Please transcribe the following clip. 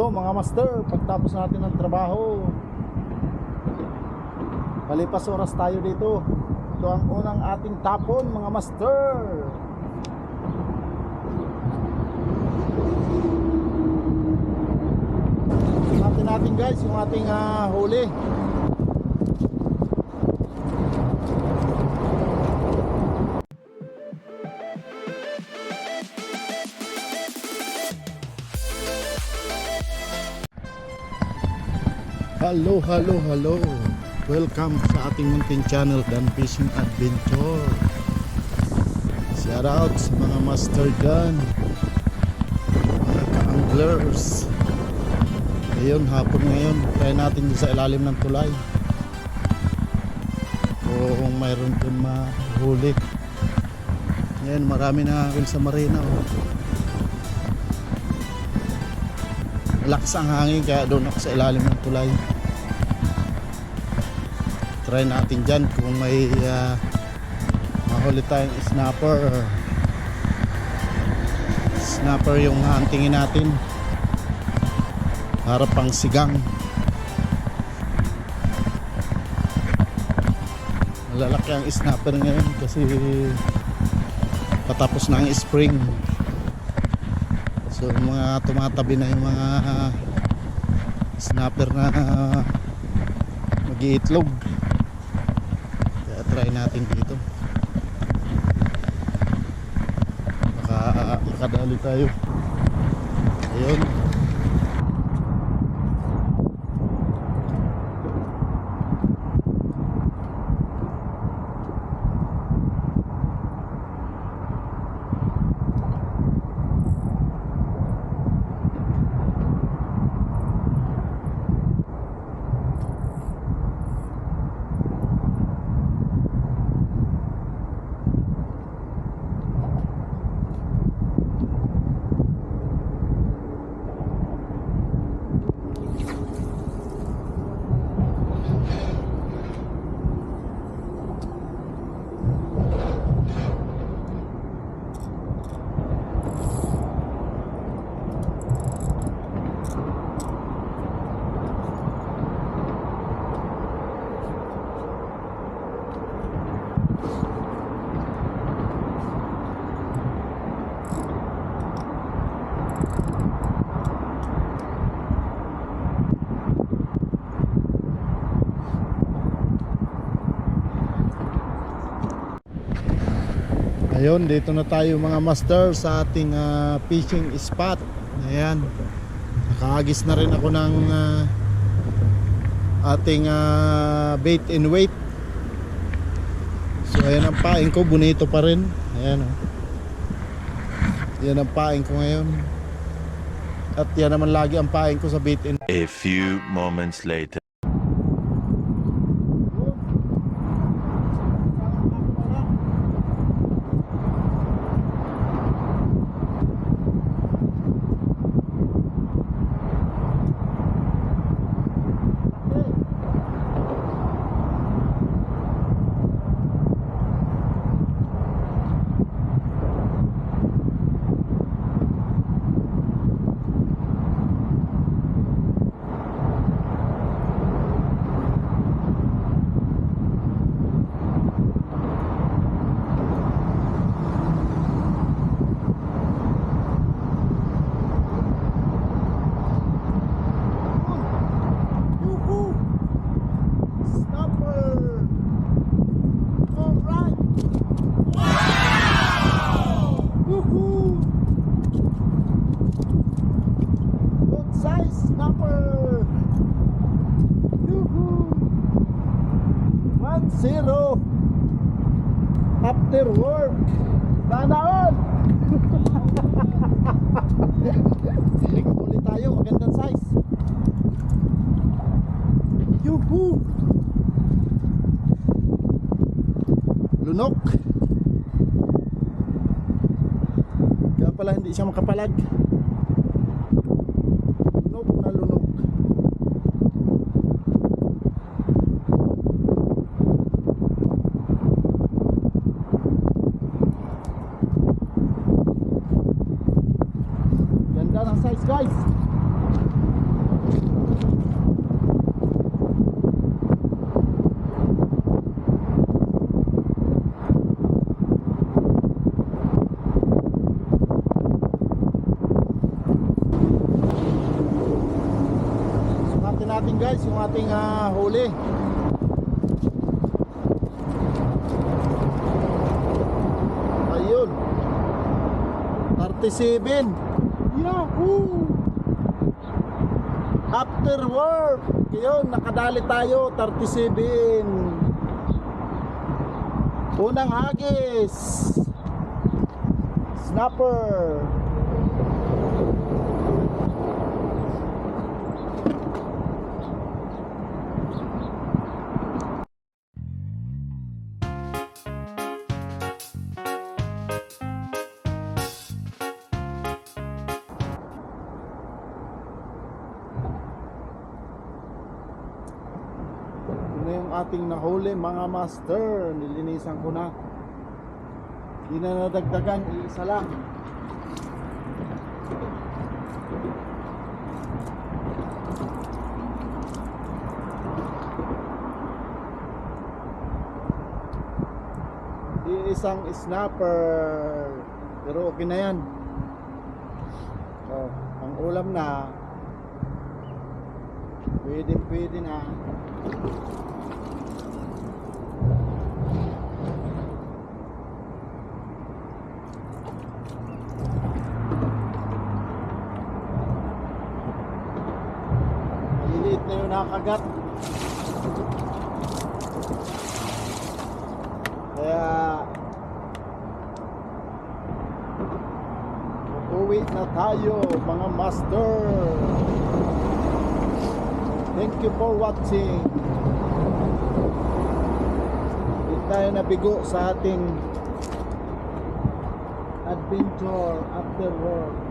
dito mga master pagtapos natin ng trabaho. Palipas oras tayo dito. Ito ang unang ating tapon mga master. Natin natin guys yung ating ah, huli Hello, hello, hello. Welcome sa ating munting channel Dan Fishing Adventure. Shout out sa mga master gun, mga ka-anglers. Ngayon, hapon ngayon, try natin sa ilalim ng tulay. Kung mayroon dun mahuli. Ngayon, marami na rin sa marina. Oh. Malakas ang hangin kaya doon ako sa ilalim ng tulay. Try natin dyan kung may uh, mahuli tayong snapper. Snapper yung huntingin natin. Para pang sigang. Malalaki ang snapper ngayon kasi patapos na ang spring. So mga tumatabi na yung mga ah, snapper na uh, mag-iitlog. Kaya try natin dito. Maka, makadali tayo. Ayun. Ayun, dito na tayo mga master sa ating ah, fishing spot. Ayan. Nakaagis na rin ako ng ah, ating ah, bait and weight. So ayan ang paing ko, bonito pa rin. Ayan oh. Yan ang paing ko ngayon. At yan naman lagi ang paing ko sa bait and A few moments later. Yuhu! Snapper! Alright! Wow! Yuhu! Good size snapper! Yuhu! One zero! After work! All! Tingnan ulit tayo, magandang size. Yuhu! Lunok. Kaya pala hindi siya makapalag. Lunok na lunok. Ganda ng size guys. natin guys ating ah, huli. Ayun. 37. Yahoo! After work. Yun, nakadali tayo. 37. Unang hagis. Snapper. Yung ating nahuli mga master. Nilinisan ko na. Hindi na nadagdagan. Iisa lang. Isang snapper. Pero okay na yan. Oh, ang ulam na. Pwede, pwede na. Nakagat. Kaya Uwi na tayo mga master. Thank you for watching. Hindi tayo nabigo sa ating adventure after work.